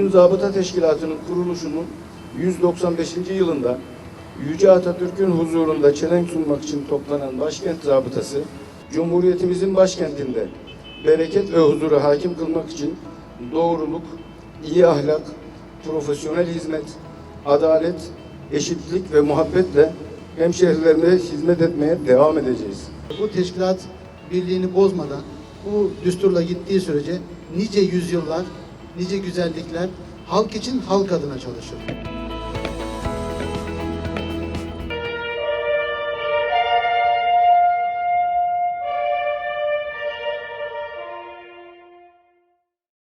Bugün Zabıta Teşkilatı'nın kuruluşunun 195. yılında Yüce Atatürk'ün huzurunda çelenk sunmak için toplanan başkent zabıtası, Cumhuriyetimizin başkentinde bereket ve huzuru hakim kılmak için doğruluk, iyi ahlak, profesyonel hizmet, adalet, eşitlik ve muhabbetle hemşehrilerine hizmet etmeye devam edeceğiz. Bu teşkilat birliğini bozmadan bu düsturla gittiği sürece nice yüzyıllar, nice güzellikler halk için halk adına çalışır.